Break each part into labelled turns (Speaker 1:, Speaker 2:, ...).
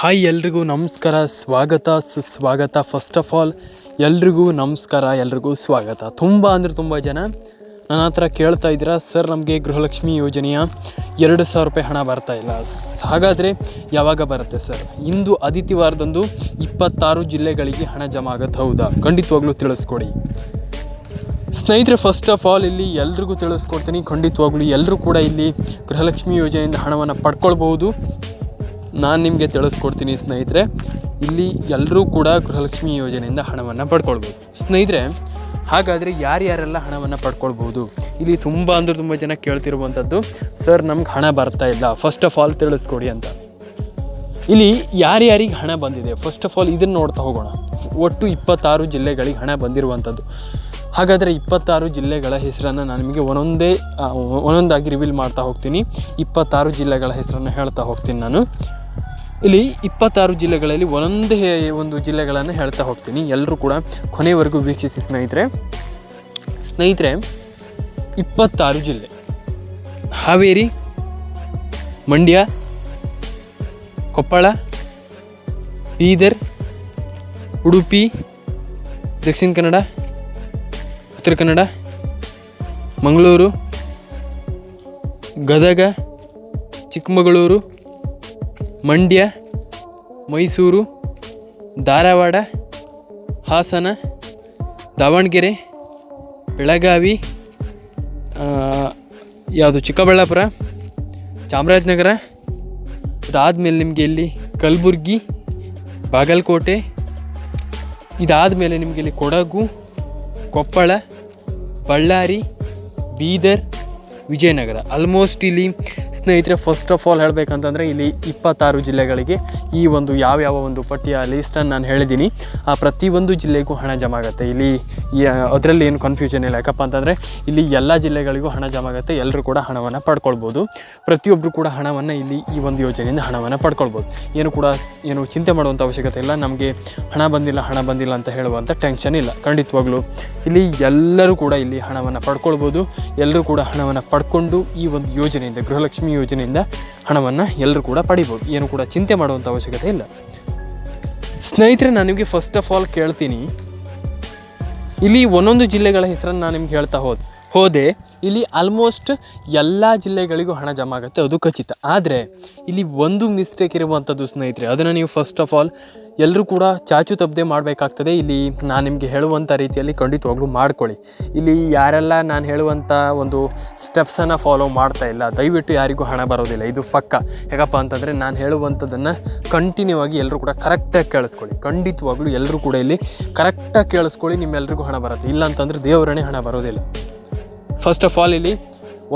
Speaker 1: Hi ಎಲ್ರಿಗೂ ನಮಸ್ಕಾರ. ಸ್ವಾಗತ, ಸುಸ್ವಾಗತ. ಫಸ್ಟ್ ಆಫ್ ಆಲ್ ಎಲ್ರಿಗೂ ನಮಸ್ಕಾರ, ಎಲ್ರಿಗೂ ಸ್ವಾಗತ. ತುಂಬ ಅಂದರೆ ತುಂಬ ಜನ ನನ್ನ ಹತ್ರ ಕೇಳ್ತಾ ಇದ್ದೀರಾ, ಸರ್, ನಮಗೆ ಗೃಹಲಕ್ಷ್ಮಿ ಯೋಜನೆಯ ಎರಡು ಸಾವಿರ ರೂಪಾಯಿ ಹಣ ಬರ್ತಾ ಇಲ್ಲ. ಹಾಗಾದರೆ ಯಾವಾಗ ಬರುತ್ತೆ ಸರ್? ಇಂದು ಆದಿತ್ಯವಾರದಂದು ಇಪ್ಪತ್ತಾರು ಜಿಲ್ಲೆಗಳಿಗೆ ಹಣ ಜಮಾ ಆಗುತ್ತೆ. ಹೌದಾ? ಖಂಡಿತವಾಗ್ಲೂ ತಿಳಿಸ್ಕೊಡಿ. ಸ್ನೇಹಿತರೆ ಫಸ್ಟ್ ಆಫ್ ಆಲ್ ಇಲ್ಲಿ ಎಲ್ರಿಗೂ ತಿಳಿಸ್ಕೊಡ್ತೀನಿ. ಖಂಡಿತವಾಗ್ಲೂ ಎಲ್ಲರೂ ಕೂಡ ಇಲ್ಲಿ ಗೃಹಲಕ್ಷ್ಮಿ ಯೋಜನೆಯಿಂದ ಹಣವನ್ನು ಪಡ್ಕೊಳ್ಬಹುದು. ನಾನು ನಿಮಗೆ ತಿಳಿಸ್ಕೊಡ್ತೀನಿ ಸ್ನೇಹಿತರೆ. ಇಲ್ಲಿ ಎಲ್ಲರೂ ಕೂಡ ಗೃಹಲಕ್ಷ್ಮಿ ಯೋಜನೆಯಿಂದ ಹಣವನ್ನು ಪಡ್ಕೊಳ್ಬೋದು. ಸ್ನೇಹಿತರೆ, ಹಾಗಾದರೆ ಯಾರ್ಯಾರೆಲ್ಲ ಹಣವನ್ನು ಪಡ್ಕೊಳ್ಬೋದು? ಇಲ್ಲಿ ತುಂಬ ಅಂದ್ರೆ ತುಂಬ ಜನ ಕೇಳ್ತಿರುವಂಥದ್ದು ಸರ್, ನಮ್ಗೆ ಹಣ ಬರ್ತಾ ಇಲ್ಲ. ಫಸ್ಟ್ ಆಫ್ ಆಲ್ ತಿಳಿಸ್ಕೊಡಿ ಅಂತ. ಇಲ್ಲಿ ಯಾರ್ಯಾರಿಗೆ ಹಣ ಬಂದಿದೆ? ಫಸ್ಟ್ ಆಫ್ ಆಲ್ ಇದನ್ನು ನೋಡ್ತಾ ಹೋಗೋಣ. ಒಟ್ಟು ಇಪ್ಪತ್ತಾರು ಜಿಲ್ಲೆಗಳಿಗೆ ಹಣ ಬಂದಿರುವಂಥದ್ದು ಹಾಗಾದರೆ ಇಪ್ಪತ್ತಾರು ಜಿಲ್ಲೆಗಳ ಹೆಸರನ್ನು ನಾನು ನಿಮಗೆ ಒಂದೊಂದೇ ಒಂದೊಂದಾಗಿ ರಿವೀಲ್ ಮಾಡ್ತಾ ಹೋಗ್ತೀನಿ. ಇಪ್ಪತ್ತಾರು ಜಿಲ್ಲೆಗಳ ಹೆಸರನ್ನು ಹೇಳ್ತಾ ಹೋಗ್ತೀನಿ ನಾನು. ಇಲ್ಲಿ ಇಪ್ಪತ್ತಾರು ಜಿಲ್ಲೆಗಳಲ್ಲಿ ಒಂದೇ ಒಂದು ಜಿಲ್ಲೆಗಳನ್ನು ಹೇಳ್ತಾ ಹೋಗ್ತೀನಿ. ಎಲ್ಲರೂ ಕೂಡ ಕೊನೆವರೆಗೂ ವೀಕ್ಷಿಸಿ ಸ್ನೇಹಿತರೆ. ಸ್ನೇಹಿತರೆ, ಇಪ್ಪತ್ತಾರು ಜಿಲ್ಲೆ. ಹಾವೇರಿ, ಮಂಡ್ಯ, ಕೊಪ್ಪಳ, ಬೀದರ್, ಉಡುಪಿ, ದಕ್ಷಿಣ ಕನ್ನಡ, ಉತ್ತರ ಕನ್ನಡ, ಮಂಗಳೂರು, ಗದಗ, ಚಿಕ್ಕಮಗಳೂರು ಮಂಡ್ಯ, ಮೈಸೂರು, ಧಾರವಾಡ, ಹಾಸನ, ದಾವಣಗೆರೆ, ಬೆಳಗಾವಿ ಯಾವುದು ಚಿಕ್ಕಬಳ್ಳಾಪುರ, ಚಾಮರಾಜನಗರ, ಇದಾದಮೇಲೆ ನಿಮಗೆ ಇಲ್ಲಿ ಕಲಬುರ್ಗಿ, ಬಾಗಲಕೋಟೆ, ಇದಾದಮೇಲೆ ನಿಮಗೆ ಇಲ್ಲಿ ಕೊಡಗು, ಕೊಪ್ಪಳ, ಬಳ್ಳಾರಿ, ಬೀದರ್, ವಿಜಯನಗರ. ಆಲ್ಮೋಸ್ಟ್ ಇಲ್ಲಿ ಸ್ನೇಹಿತರೆ ಫಸ್ಟ್ ಆಫ್ ಆಲ್ ಹೇಳಬೇಕಂತಂದರೆ ಇಲ್ಲಿ ಇಪ್ಪತ್ತಾರು ಜಿಲ್ಲೆಗಳಿಗೆ ಈ ಒಂದು ಯಾವ್ಯಾವ ಒಂದು ಪಟ್ಟಿಯ ಲಿಸ್ಟನ್ನು ನಾನು ಹೇಳಿದ್ದೀನಿ. ಆ ಪ್ರತಿಯೊಂದು ಜಿಲ್ಲೆಗೂ ಹಣ ಜಮಾ ಆಗುತ್ತೆ ಇಲ್ಲಿ ಅದರಲ್ಲಿ ಏನು ಕನ್ಫ್ಯೂಷನ್ ಇಲ್ಲ. ಯಾಕಪ್ಪ ಅಂತಂದರೆ ಇಲ್ಲಿ ಎಲ್ಲ ಜಿಲ್ಲೆಗಳಿಗೂ ಹಣ ಜಮಾ ಆಗುತ್ತೆ ಎಲ್ಲರೂ ಕೂಡ ಹಣವನ್ನು ಪಡ್ಕೊಳ್ಬೋದು. ಪ್ರತಿಯೊಬ್ಬರು ಕೂಡ ಹಣವನ್ನು ಇಲ್ಲಿ ಈ ಒಂದು ಯೋಜನೆಯಿಂದ ಹಣವನ್ನು ಪಡ್ಕೊಳ್ಬೋದು. ಏನು ಕೂಡ ಏನು ಚಿಂತೆ ಮಾಡುವಂಥ ಅವಶ್ಯಕತೆ ಇಲ್ಲ. ನಮಗೆ ಹಣ ಬಂದಿಲ್ಲ ಹಣ ಬಂದಿಲ್ಲ ಅಂತ ಹೇಳುವಂಥ ಟೆನ್ಷನ್ ಇಲ್ಲ. ಖಂಡಿತವಾಗ್ಲೂ ಇಲ್ಲಿ ಎಲ್ಲರೂ ಕೂಡ ಇಲ್ಲಿ ಹಣವನ್ನು ಪಡ್ಕೊಳ್ಬೋದು. ಎಲ್ಲರೂ ಕೂಡ ಹಣವನ್ನು ಪಡ್ಕೊಂಡು ಈ ಒಂದು ಯೋಜನೆಯಿಂದ ಗೃಹಲಕ್ಷ್ಮಿ ಯೋಜನೆಯಿಂದ ಹಣವನ್ನು ಎಲ್ಲರೂ ಕೂಡ ಪಡಿಬೋದು. ಏನು ಕೂಡ ಚಿಂತೆ ಮಾಡುವಂಥ ಅವಶ್ಯಕತೆ ಇಲ್ಲ. ಸ್ನೇಹಿತರೆ, ನಾನು ನಿಮಗೆ ಫಸ್ಟ್ ಆಫ್ ಆಲ್ ಕೇಳ್ತೀನಿ. ಇಲ್ಲಿ ಒಂದೊಂದು ಜಿಲ್ಲೆಗಳ ಹೆಸರನ್ನು ನಾನು ನಿಮ್ಗೆ ಹೇಳ್ತಾ ಹೋದೆ. ಹೋದೆ, ಇಲ್ಲಿ ಆಲ್ಮೋಸ್ಟ್ ಎಲ್ಲ ಜಿಲ್ಲೆಗಳಿಗೂ ಹಣ ಜಮಾ ಆಗುತ್ತೆ ಅದು ಖಚಿತ. ಆದರೆ, ಇಲ್ಲಿ ಒಂದು ಮಿಸ್ಟೇಕ್ ಇರುವಂಥದ್ದು ಸ್ನೇಹಿತರೆ, ಅದನ್ನು ನೀವು ಫಸ್ಟ್ ಆಫ್ ಆಲ್ ಎಲ್ಲರೂ ಕೂಡ ಚಾಚು ತಪ್ಪದೆ ಮಾಡಬೇಕಾಗ್ತದೆ. ಇಲ್ಲಿ ನಾನು ನಿಮಗೆ ಹೇಳುವಂಥ ರೀತಿಯಲ್ಲಿ ಖಂಡಿತವಾಗ್ಲೂ ಮಾಡ್ಕೊಳ್ಳಿ. ಇಲ್ಲಿ ಯಾರೆಲ್ಲ ನಾನು ಹೇಳುವಂಥ ಒಂದು ಸ್ಟೆಪ್ಸನ್ನು ಫಾಲೋ ಮಾಡ್ತಾ ಇಲ್ಲ, ದಯವಿಟ್ಟು ಯಾರಿಗೂ ಹಣ ಬರೋದಿಲ್ಲ, ಇದು ಪಕ್ಕ. ಹೇಗಪ್ಪ ಅಂತಂದರೆ, ನಾನು ಹೇಳುವಂಥದ್ದನ್ನು ಕಂಟಿನ್ಯೂ ಆಗಿ ಎಲ್ಲರೂ ಕೂಡ ಕರೆಕ್ಟಾಗಿ ಕೇಳಿಸ್ಕೊಳ್ಳಿ. ಖಂಡಿತವಾಗ್ಲೂ ಎಲ್ಲರೂ ಕೂಡ ಇಲ್ಲಿ ಕರೆಕ್ಟಾಗಿ ಕೇಳಿಸ್ಕೊಳ್ಳಿ ನಿಮ್ಮೆಲ್ಲರಿಗೂ ಹಣ ಬರುತ್ತೆ. ಇಲ್ಲ ಅಂತಂದರೆ ದೇವರೇ ಹಣ ಬರೋದಿಲ್ಲ. ಫಸ್ಟ್ ಆಫ್ ಆಲ್ ಇಲ್ಲಿ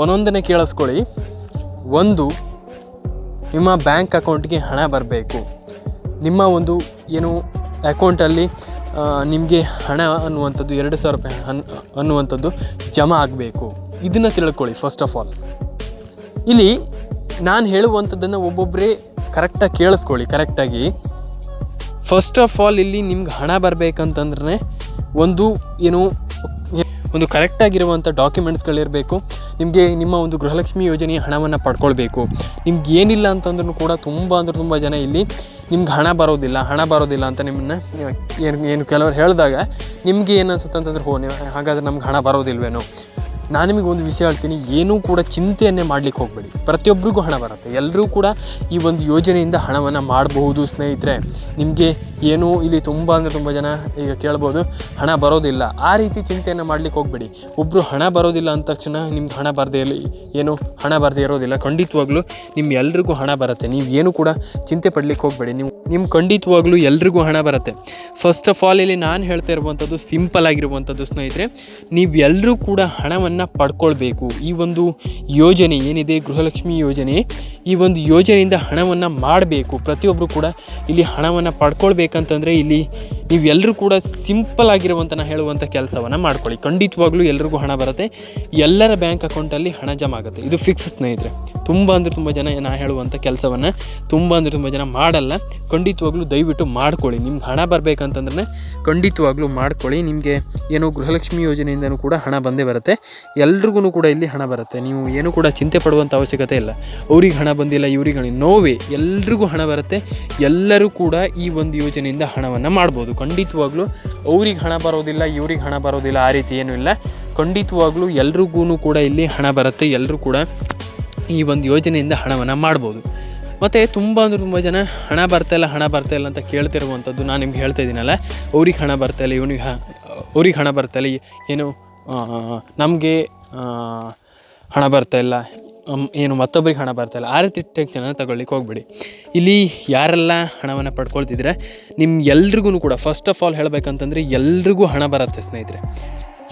Speaker 1: ಒಂದೊಂದನ್ನೇ ಕೇಳಿಸ್ಕೊಳ್ಳಿ. ಒಂದು, ನಿಮ್ಮ ಬ್ಯಾಂಕ್ ಅಕೌಂಟ್ಗೆ ಹಣ ಬರಬೇಕು. ನಿಮ್ಮ ಒಂದು ಏನು ಅಕೌಂಟಲ್ಲಿ ನಿಮಗೆ ಹಣ ಅನ್ನುವಂಥದ್ದು, ಎರಡು ಸಾವಿರ ರೂಪಾಯಿ ಅನ್ ಅನ್ನುವಂಥದ್ದು ಜಮಾ ಆಗಬೇಕು. ಇದನ್ನು ತಿಳ್ಕೊಳ್ಳಿ ಫಸ್ಟ್ ಆಫ್ ಆಲ್ ಇಲ್ಲಿ ನಾನು ಹೇಳುವಂಥದ್ದನ್ನು ಒಬ್ಬೊಬ್ಬರೇ ಕರೆಕ್ಟಾಗಿ ಕೇಳಿಸ್ಕೊಳ್ಳಿ ಕರೆಕ್ಟಾಗಿ ಫಸ್ಟ್ ಆಫ್ ಆಲ್ ಇಲ್ಲಿ ನಿಮ್ಗೆ ಹಣ ಬರಬೇಕಂತಂದ್ರೆ ಒಂದು, ಏನು ಒಂದು ಕರೆಕ್ಟಾಗಿರುವಂಥ ಡಾಕ್ಯುಮೆಂಟ್ಸ್ಗಳಿರಬೇಕು ನಿಮಗೆ ನಿಮ್ಮ ಒಂದು ಗೃಹಲಕ್ಷ್ಮಿ ಯೋಜನೆಯ ಹಣವನ್ನು ಪಡ್ಕೊಳ್ಬೇಕು. ನಿಮ್ಗೆ ಏನಿಲ್ಲ ಅಂತಂದ್ರೂ ಕೂಡ ತುಂಬ ಅಂದ್ರೆ ತುಂಬ ಜನ ಇಲ್ಲಿ ನಿಮ್ಗೆ ಹಣ ಬರೋದಿಲ್ಲ ಹಣ ಬರೋದಿಲ್ಲ ಅಂತ ನಿಮ್ಮನ್ನ ಏನು ಏನು ಕೆಲವರು ಹೇಳಿದಾಗ ನಿಮಗೆ ಏನು ಅನ್ಸುತ್ತೆ ಅಂತಂದ್ರೆ, ಹೋ, ನೀವು ಹಾಗಾದ್ರೆ ನಮ್ಗೆ ಹಣ ಬರೋದಿಲ್ವೇನೋ? ನಾನು ನಿಮಗೆ ಒಂದು ವಿಷಯ ಹೇಳ್ತೀನಿ, ಏನೂ ಕೂಡ ಚಿಂತೆಯನ್ನೇ ಮಾಡ್ಲಿಕ್ಕೆ ಹೋಗಬೇಡಿ. ಪ್ರತಿಯೊಬ್ಬರಿಗೂ ಹಣ ಬರುತ್ತೆ. ಎಲ್ಲರೂ ಕೂಡ ಈ ಒಂದು ಯೋಜನೆಯಿಂದ ಹಣವನ್ನು ಮಾಡಬಹುದು ಸ್ನೇಹಿತರೆ. ನಿಮಗೆ ಏನೂ ಇಲ್ಲಿ ತುಂಬ ಅಂದರೆ ತುಂಬ ಜನ ಈಗ ಕೇಳ್ಬೋದು, ಹಣ ಬರೋದಿಲ್ಲ. ಆ ರೀತಿ ಚಿಂತೆಯನ್ನು ಮಾಡ್ಲಿಕ್ಕೆ ಹೋಗಬೇಡಿ. ಒಬ್ಬರು ಹಣ ಬರೋದಿಲ್ಲ ಅಂದ ತಕ್ಷಣ ನಿಮ್ಗೆ ಹಣ ಬರದೇ ಇರಲಿ. ಏನು? ಹಣ ಬರದೇ ಇರೋದಿಲ್ಲ. ಖಂಡಿತವಾಗ್ಲೂ ನಿಮ್ಮ ಎಲ್ರಿಗೂ ಹಣ ಬರುತ್ತೆ. ನೀವು ಏನು ಕೂಡ ಚಿಂತೆ ಪಡಲಿಕ್ಕೆ ಹೋಗಬೇಡಿ. ನೀವು ನಿಮ್ಮ ಖಂಡಿತವಾಗ್ಲೂ ಎಲ್ರಿಗೂ ಹಣ ಬರುತ್ತೆ. ಫಸ್ಟ್ ಆಫ್ ಆಲ್ ಇಲ್ಲಿ ನಾನು ಹೇಳ್ತಾ ಇರುವಂಥದ್ದು ಸಿಂಪಲ್ ಆಗಿರುವಂಥದ್ದು ಸ್ನೇಹಿತರೆ ನೀವೆಲ್ಲರೂ ಕೂಡ ಹಣವನ್ನು ಪಡ್ಕೊಳ್ಬೇಕು. ಈ ಒಂದು ಯೋಜನೆ ಏನಿದೆ? ಗೃಹಲಕ್ಷ್ಮಿ ಯೋಜನೆ. ಈ ಒಂದು ಯೋಜನೆಯಿಂದ ಹಣವನ್ನು ಮಾಡಬೇಕು. ಪ್ರತಿಯೊಬ್ಬರು ಕೂಡ ಇಲ್ಲಿ ಹಣವನ್ನು ಪಡ್ಕೊಳ್ಬೇಕಂತಂದರೆ ಇಲ್ಲಿ ನೀವೆಲ್ಲರೂ ಕೂಡ ಸಿಂಪಲ್ ಆಗಿರುವಂಥ ಹೇಳುವಂಥ ಕೆಲಸವನ್ನು ಮಾಡ್ಕೊಳ್ಳಿ. ಖಂಡಿತವಾಗ್ಲೂ ಎಲ್ರಿಗೂ ಹಣ ಬರುತ್ತೆ. ಎಲ್ಲರ ಬ್ಯಾಂಕ್ ಅಕೌಂಟಲ್ಲಿ ಹಣ ಜಮಾ ಆಗುತ್ತೆ ಇದು ಫಿಕ್ಸ್ ಸ್ನೇಹಿತರೆ. ತುಂಬ ಅಂದರೆ ತುಂಬ ಜನ ನಾ ಹೇಳುವಂಥ ಕೆಲಸವನ್ನು ತುಂಬ ಅಂದರೆ ತುಂಬ ಜನ ಮಾಡಲ್ಲ. ಖಂಡಿತವಾಗ್ಲೂ ದಯವಿಟ್ಟು ಮಾಡ್ಕೊಳ್ಳಿ. ನಿಮ್ಗೆ ಹಣ ಬರಬೇಕಂತಂದ್ರೆ ಖಂಡಿತವಾಗ್ಲೂ ಮಾಡ್ಕೊಳ್ಳಿ. ನಿಮಗೆ ಏನೋ ಗೃಹಲಕ್ಷ್ಮಿ ಯೋಜನೆಯಿಂದನೂ ಕೂಡ ಹಣ ಬಂದೇ ಬರುತ್ತೆ. ಎಲ್ರಿಗೂ ಕೂಡ ಇಲ್ಲಿ ಹಣ ಬರುತ್ತೆ. ನೀವು ಏನೂ ಕೂಡ ಚಿಂತೆ ಪಡುವಂಥ ಅವಶ್ಯಕತೆ ಇಲ್ಲ. ಅವ್ರಿಗೆ ಹಣ ಬಂದಿಲ್ಲ, ಇವ್ರಿಗೆ ಹಣ ನೋವೇ ಎಲ್ರಿಗೂ ಹಣ ಬರುತ್ತೆ. ಎಲ್ಲರೂ ಕೂಡ ಈ ಒಂದು ಯೋಜನೆಯಿಂದ ಹಣವನ್ನು ಮಾಡ್ಬೋದು. ಖಂಡಿತವಾಗ್ಲೂ ಅವ್ರಿಗೆ ಹಣ ಬರೋದಿಲ್ಲ, ಇವ್ರಿಗೆ ಹಣ ಬರೋದಿಲ್ಲ ಆ ರೀತಿ ಏನೂ ಇಲ್ಲ. ಖಂಡಿತವಾಗ್ಲೂ ಎಲ್ರಿಗೂ ಕೂಡ ಇಲ್ಲಿ ಹಣ ಬರುತ್ತೆ. ಎಲ್ಲರೂ ಕೂಡ ಈ ಒಂದು ಯೋಜನೆಯಿಂದ ಹಣವನ್ನು ಮಾಡ್ಬೋದು. ಮತ್ತು ತುಂಬ ಅಂದರೆ ತುಂಬ ಜನ ಹಣ ಬರ್ತಾ ಇಲ್ಲ, ಹಣ ಬರ್ತಾ ಇಲ್ಲ ಅಂತ ಕೇಳ್ತಿರುವಂಥದ್ದು ನಾನು ನಿಮ್ಗೆ ಹೇಳ್ತಾ ಇದ್ದೀನಲ್ಲ, ಅವ್ರಿಗೆ ಹಣ ಬರ್ತಾಯಿಲ್ಲ ಇವನಿಗೆ ಅವ್ರಿಗೆ ಹಣ ಬರ್ತಾ ಇಲ್ಲ, ಏನು ನಮಗೆ ಹಣ ಬರ್ತಾ ಇಲ್ಲ ಏನು ಮತ್ತೊಬ್ಬರಿಗೆ ಹಣ ಬರ್ತಾ ಇಲ್ಲ, ಆ ರೀತಿ ಟೆನ್ಷನನ್ನು ತಗೊಳ್ಳಿಕ್ಕೆ ಹೋಗ್ಬೇಡಿ. ಇಲ್ಲಿ ಯಾರೆಲ್ಲ ಹಣವನ್ನು ಪಡ್ಕೊಳ್ತಿದ್ರೆ ನಿಮ್ಮ ಎಲ್ರಿಗೂ ಕೂಡ ಫಸ್ಟ್ ಆಫ್ ಆಲ್ ಹೇಳಬೇಕಂತಂದರೆ ಎಲ್ರಿಗೂ ಹಣ ಬರುತ್ತೆ ಸ್ನೇಹಿತರೆ.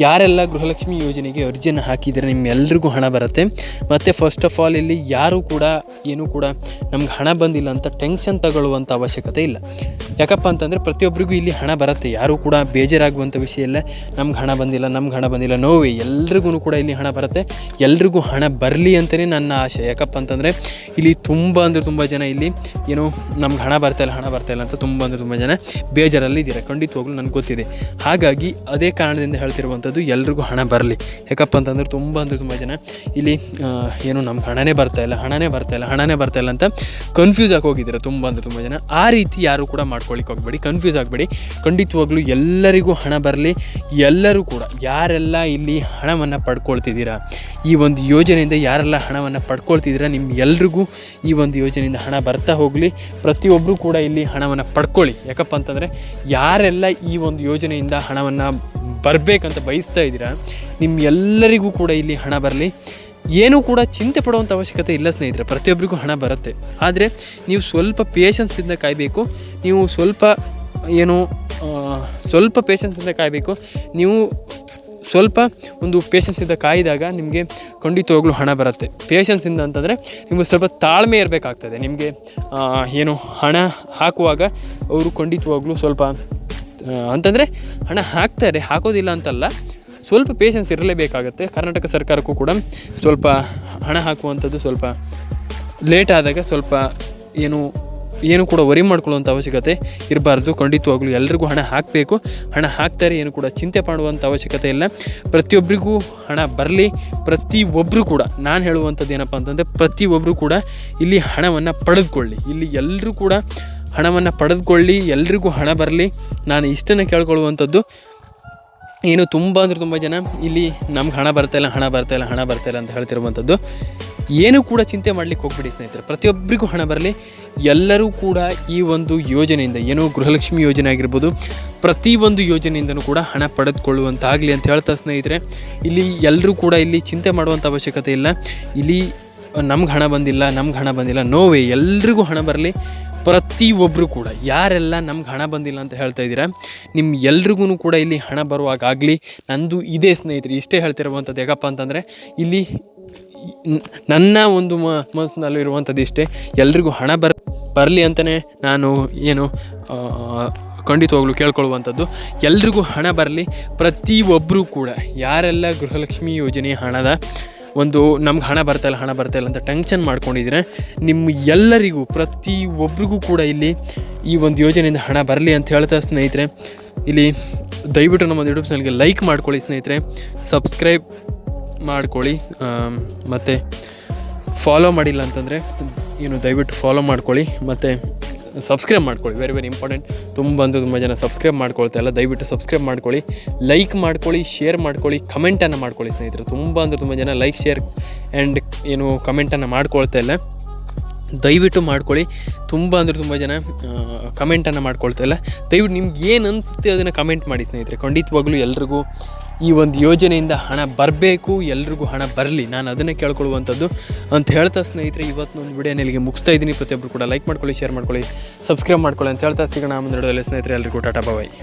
Speaker 1: ಯಾರೆಲ್ಲ ಗೃಹಲಕ್ಷ್ಮಿ ಯೋಜನೆಗೆ ಅರ್ಜಿಯನ್ನು ಹಾಕಿದರೆ ನಿಮ್ಮೆಲ್ಲರಿಗೂ ಹಣ ಬರುತ್ತೆ. ಮತ್ತು ಫಸ್ಟ್ ಆಫ್ ಆಲ್ ಇಲ್ಲಿ ಯಾರೂ ಕೂಡ, ಏನೂ ಕೂಡ ನಮ್ಗೆ ಹಣ ಬಂದಿಲ್ಲ ಅಂತ ಟೆನ್ಷನ್ ತಗೊಳ್ಳುವಂಥ ಅವಶ್ಯಕತೆ ಇಲ್ಲ. ಯಾಕಪ್ಪ ಅಂತಂದರೆ ಪ್ರತಿಯೊಬ್ಬರಿಗೂ ಇಲ್ಲಿ ಹಣ ಬರುತ್ತೆ. ಯಾರೂ ಕೂಡ ಬೇಜಾರಾಗುವಂಥ ವಿಷಯ ಇಲ್ಲ. ನಮ್ಗೆ ಹಣ ಬಂದಿಲ್ಲ, ನಮ್ಗೆ ಹಣ ಬಂದಿಲ್ಲ ನೋವೇ ಎಲ್ರಿಗೂ ಕೂಡ ಇಲ್ಲಿ ಹಣ ಬರುತ್ತೆ. ಎಲ್ರಿಗೂ ಹಣ ಬರಲಿ ಅಂತಲೇ ನನ್ನ ಆಶೆ ಯಾಕಪ್ಪ ಅಂತಂದರೆ ಇಲ್ಲಿ ತುಂಬ ಅಂದರೆ ತುಂಬ ಜನ ಇಲ್ಲಿ, ಏನು ನಮ್ಗೆ ಹಣ ಬರ್ತಾಯಿಲ್ಲ ಹಣ ಬರ್ತಾಯಿಲ್ಲ ಅಂತ ತುಂಬ ಅಂದರೆ ತುಂಬ ಜನ ಬೇಜಾರಲ್ಲಿ ಇದ್ದೀರಾ ಖಂಡಿತವಾಗ್ಲೂ ನನಗೆ ಗೊತ್ತಿದೆ. ಹಾಗಾಗಿ ಅದೇ ಕಾರಣದಿಂದ ಹೇಳ್ತಿರುವಂಥದ್ದು ಎಲ್ರಿಗೂ ಹಣ ಬರಲಿ. ಯಾಕಪ್ಪ ಅಂತಂದ್ರೆ ತುಂಬ ಅಂದರೆ ತುಂಬ ಜನ ಇಲ್ಲಿ ಏನು ನಮ್ಗೆ ಹಣನೇ ಬರ್ತಾಯಿಲ್ಲ ಹಣನೇ ಬರ್ತಾಯಿಲ್ಲ ಹಣನೇ ಇಲ್ಲ ಅಂತ ಕನ್ಫ್ಯೂಸ್ ಆಗಿ ಹೋಗಿದ್ದೀರ ತುಂಬ ಅಂದರೆ ತುಂಬ ಜನ. ಆ ರೀತಿ ಯಾರು ಕೂಡ ಮಾಡ್ಕೊಳ್ಳಿಕ್ಕೆ ಹೋಗಬೇಡಿ ಕನ್ಫ್ಯೂಸ್ ಆಗಬೇಡಿ. ಖಂಡಿತವಾಗ್ಲೂ ಎಲ್ಲರಿಗೂ ಹಣ ಬರಲಿ, ಎಲ್ಲರೂ ಕೂಡ ಯಾರೆಲ್ಲ ಇಲ್ಲಿ ಹಣವನ್ನು ಪಡ್ಕೊಳ್ತಿದ್ದೀರಾ, ಈ ಒಂದು ಯೋಜನೆಯಿಂದ ಯಾರೆಲ್ಲ ಹಣವನ್ನು ಪಡ್ಕೊಳ್ತಿದ್ದೀರಾ ನಿಮ್ಮ ಎಲ್ರಿಗೂ ಈ ಒಂದು ಯೋಜನೆಯಿಂದ ಹಣ ಬರ್ತಾ ಹೋಗಲಿ ಪ್ರತಿಯೊಬ್ಬರೂ ಕೂಡ ಇಲ್ಲಿ ಹಣವನ್ನು ಪಡ್ಕೊಳ್ಳಿ. ಯಾಕಪ್ಪ ಅಂತಂದರೆ ಯಾರೆಲ್ಲ ಈ ಒಂದು ಯೋಜನೆಯಿಂದ ಹಣವನ್ನು ಬರಬೇಕಂತ ಬಯಸ್ತಾ ಇದ್ದೀರಾ ನಿಮ್ಮ ಎಲ್ಲರಿಗೂ ಕೂಡ ಇಲ್ಲಿ ಹಣ ಬರಲಿ. ಏನೂ ಕೂಡ ಚಿಂತೆ ಪಡುವಂಥ ಅವಶ್ಯಕತೆ ಇಲ್ಲ ಸ್ನೇಹಿತರೆ, ಪ್ರತಿಯೊಬ್ಬರಿಗೂ ಹಣ ಬರುತ್ತೆ. ಆದರೆ ನೀವು ಸ್ವಲ್ಪ ಪೇಷನ್ಸಿಂದ ಕಾಯಬೇಕು, ನೀವು ಸ್ವಲ್ಪ ಏನು ಸ್ವಲ್ಪ ಪೇಷನ್ಸಿಂದ ಕಾಯಬೇಕು. ನೀವು ಸ್ವಲ್ಪ ಒಂದು ಪೇಷನ್ಸಿಂದ ಕಾಯ್ದಾಗ ನಿಮಗೆ ಖಂಡಿತವಾಗ್ಲೂ ಹಣ ಬರುತ್ತೆ. ಪೇಷನ್ಸಿಂದ ಅಂತಂದರೆ ನಿಮಗೆ ಸ್ವಲ್ಪ ತಾಳ್ಮೆ ಇರಬೇಕಾಗ್ತದೆ. ನಿಮಗೆ ಏನು ಹಣ ಹಾಕುವಾಗ ಅವರು ಖಂಡಿತವಾಗ್ಲೂ ಸ್ವಲ್ಪ ಅಂತಂದರೆ ಹಣ ಹಾಕ್ತಾರೆ ಹಾಕೋದಿಲ್ಲ ಅಂತಲ್ಲ, ಸ್ವಲ್ಪ ಪೇಷನ್ಸ್ ಇರಲೇಬೇಕಾಗತ್ತೆ. ಕರ್ನಾಟಕ ಸರ್ಕಾರಕ್ಕೂ ಕೂಡ ಸ್ವಲ್ಪ ಹಣ ಹಾಕುವಂಥದ್ದು ಸ್ವಲ್ಪ ಲೇಟ್ ಆದಾಗ ಸ್ವಲ್ಪ ಏನು ಏನು ಕೂಡ ವರಿ ಮಾಡ್ಕೊಳ್ಳುವಂಥ ಅವಶ್ಯಕತೆ ಇರಬಾರ್ದು. ಖಂಡಿತವಾಗ್ಲೂ ಎಲ್ರಿಗೂ ಹಣ ಹಾಕಬೇಕು. ಹಣ ಹಾಕ್ತಾರೆ ಏನು ಕೂಡ ಚಿಂತೆ ಮಾಡುವಂಥ ಅವಶ್ಯಕತೆ ಇಲ್ಲ. ಪ್ರತಿಯೊಬ್ಬರಿಗೂ ಹಣ ಬರಲಿ ಪ್ರತಿಯೊಬ್ಬರು ಕೂಡ, ನಾನು ಹೇಳುವಂಥದ್ದು ಏನಪ್ಪ ಅಂತಂದರೆ ಪ್ರತಿಯೊಬ್ಬರು ಕೂಡ ಇಲ್ಲಿ ಹಣವನ್ನು ಪಡೆದುಕೊಳ್ಳಿ. ಇಲ್ಲಿ ಎಲ್ಲರೂ ಕೂಡ ಹಣವನ್ನು ಪಡೆದುಕೊಳ್ಳಿ, ಎಲ್ರಿಗೂ ಹಣ ಬರಲಿ. ನಾನು ಇಷ್ಟನ್ನು ಕೇಳ್ಕೊಳ್ಳುವಂಥದ್ದು, ಏನು ತುಂಬ ಅಂದರೆ ತುಂಬ ಜನ ಇಲ್ಲಿ ನಮ್ಗೆ ಹಣ ಬರ್ತಾಯಿಲ್ಲ ಹಣ ಬರ್ತಾಯಿಲ್ಲ ಹಣ ಬರ್ತಾಯಿಲ್ಲ ಅಂತ ಹೇಳ್ತಿರುವಂಥದ್ದು. ಏನೂ ಕೂಡ ಚಿಂತೆ ಮಾಡಲಿಕ್ಕೆ ಹೋಗ್ಬಿಡಿ ಸ್ನೇಹಿತರೆ. ಪ್ರತಿಯೊಬ್ಬರಿಗೂ ಹಣ ಬರಲಿ. ಎಲ್ಲರೂ ಕೂಡ ಈ ಒಂದು ಯೋಜನೆಯಿಂದ, ಏನೋ ಗೃಹಲಕ್ಷ್ಮಿ ಯೋಜನೆ ಆಗಿರ್ಬೋದು ಪ್ರತಿಯೊಂದು ಯೋಜನೆಯಿಂದನೂ ಕೂಡ ಹಣ ಪಡೆದುಕೊಳ್ಳುವಂತಾಗಲಿ ಅಂತ ಹೇಳ್ತಾ ಸ್ನೇಹಿತರೆ. ಇಲ್ಲಿ ಎಲ್ಲರೂ ಕೂಡ ಇಲ್ಲಿ ಚಿಂತೆ ಮಾಡುವಂಥ ಅವಶ್ಯಕತೆ ಇಲ್ಲ. ಇಲ್ಲಿ ನಮ್ಗೆ ಹಣ ಬಂದಿಲ್ಲ, ನಮ್ಗೆ ಹಣ ಬಂದಿಲ್ಲ ನೋವೇ ಎಲ್ರಿಗೂ ಹಣ ಬರಲಿ. ಪ್ರತಿಯೊಬ್ಬರು ಕೂಡ, ಯಾರೆಲ್ಲ ನಮ್ಗೆ ಹಣ ಬಂದಿಲ್ಲ ಅಂತ ಹೇಳ್ತಾ ಇದ್ದೀರಾ ನಿಮ್ಮ ಎಲ್ರಿಗೂ ಕೂಡ ಇಲ್ಲಿ ಹಣ ಬರುವಾಗಲಿ ನಂದು ಇದೇ ಸ್ನೇಹಿತರೆ, ಇಷ್ಟೇ ಹೇಳ್ತಿರುವಂಥದ್ದು ಯಾಕಪ್ಪ ಅಂತಂದರೆ, ಇಲ್ಲಿ ನನ್ನ ಒಂದು ಮ, ಮನಸ್ಸಿನಲ್ಲೂ ಇರುವಂಥದ್ದು ಇಷ್ಟೇ, ಎಲ್ರಿಗೂ ಹಣ ಬರ್, ಬರಲಿ ಅಂತಲೇ ನಾನು ಏನು ಖಂಡಿತವಾಗ್ಲೂ ಕೇಳ್ಕೊಳ್ಳುವಂಥದ್ದು. ಎಲ್ರಿಗೂ ಹಣ ಬರಲಿ ಪ್ರತಿಯೊಬ್ಬರೂ ಕೂಡ, ಯಾರೆಲ್ಲ ಗೃಹಲಕ್ಷ್ಮಿ ಯೋಜನೆ ಹಣದ ಒಂದು ನಮ್ಗೆ ಹಣ ಬರ್ತಾಯಿಲ್ಲ ಹಣ ಬರ್ತಾಯಿಲ್ಲ ಅಂತ ಟೆನ್ಷನ್ ಮಾಡ್ಕೊಂಡಿದ್ರೆ ನಿಮ್ಮ ಎಲ್ಲರಿಗೂ, ಪ್ರತಿ ಒಬ್ರಿಗೂ ಕೂಡ ಇಲ್ಲಿ ಈ ಒಂದು ಯೋಜನೆಯಿಂದ ಹಣ ಬರಲಿ ಅಂತ ಹೇಳ್ತಾ ಸ್ನೇಹಿತರೆ, ಇಲ್ಲಿ ದಯವಿಟ್ಟು ನಮ್ಮ ಯೂಟ್ಯೂಬ್ ಚಾನಲ್ಗೆ ಲೈಕ್ ಮಾಡ್ಕೊಳ್ಳಿ ಸ್ನೇಹಿತರೆ ಸಬ್ಸ್ಕ್ರೈಬ್ ಮಾಡ್ಕೊಳ್ಳಿ ಮತ್ತು ಫಾಲೋ ಮಾಡಿಲ್ಲ ಅಂತಂದರೆ, ಏನು ದಯವಿಟ್ಟು ಫಾಲೋ ಮಾಡ್ಕೊಳ್ಳಿ, ಮತ್ತು ಸಬ್ಸ್ಕ್ರೈಬ್ ಮಾಡ್ಕೊಳ್ಳಿ. ವೆರಿ ವೆರಿ ಇಂಪಾರ್ಟೆಂಟ್ ತುಂಬ ಅಂದರೆ ತುಂಬ ಜನ ಸಬ್ಸ್ಕ್ರೈಬ್ ಮಾಡ್ಕೊಳ್ತಾ ಇಲ್ಲ. ದಯವಿಟ್ಟು ಸಬ್ಸ್ಕ್ರೈಬ್ ಮಾಡ್ಕೊಳ್ಳಿ. ಲೈಕ್ ಮಾಡ್ಕೊಳ್ಳಿ ಶೇರ್ ಮಾಡ್ಕೊಳ್ಳಿ ಕಮೆಂಟನ್ನು ಮಾಡ್ಕೊಳ್ಳಿ ಸ್ನೇಹಿತರು. ತುಂಬ ಅಂದರೆ ತುಂಬ ಜನ ಲೈಕ್ ಶೇರ್ ಆ್ಯಂಡ್ ಏನು ಕಮೆಂಟನ್ನು ಮಾಡ್ಕೊಳ್ತಾ ಇಲ್ಲ. ದಯವಿಟ್ಟು ಮಾಡ್ಕೊಳ್ಳಿ. ತುಂಬ ಅಂದರೆ ತುಂಬ ಜನ ಕಮೆಂಟನ್ನು ಮಾಡ್ಕೊಳ್ತಾ ಇಲ್ಲ. ದಯವಿಟ್ಟು ನಿಮ್ಗೆ ಏನು ಅನಿಸುತ್ತೆ ಅದನ್ನು ಕಮೆಂಟ್ ಮಾಡಿ ಸ್ನೇಹಿತರೆ. ಖಂಡಿತವಾಗ್ಲೂ ಎಲ್ರಿಗೂ ಈ ಒಂದು ಯೋಜನೆಯಿಂದ ಹಣ ಬರಬೇಕು, ಎಲ್ರಿಗೂ ಹಣ ಬರಲಿ. ನಾನು ಅದನ್ನೇ ಕೇಳ್ಕೊಳ್ಳುವಂಥದ್ದು ಅಂತ ಹೇಳ್ತಾ ಸ್ನೇಹಿತರೆ, ಇವತ್ತೊಂದು ವಿಡಿಯೋ ನಿಲ್ಲಿಗೆ ಮುಗಿಸ್ತಾ ಇದ್ದೀನಿ. ಪ್ರತಿಯೊಬ್ಬರು ಕೂಡ ಲೈಕ್ ಮಾಡ್ಕೊಳ್ಳಿ ಶೇರ್ ಮಾಡ್ಕೊಳ್ಳಿ ಸಬ್ಸ್ಕ್ರೈಬ್ ಮಾಡ್ಕೊಳ್ಳಿ ಅಂತ ಹೇಳ್ತಾ ಸಿಗೋಣ. ಮುಂದೆ ಸ್ನೇಹಿತರೆ, ಎಲ್ರಿಗೂ ಟಾಟಾ ಬಾಯ್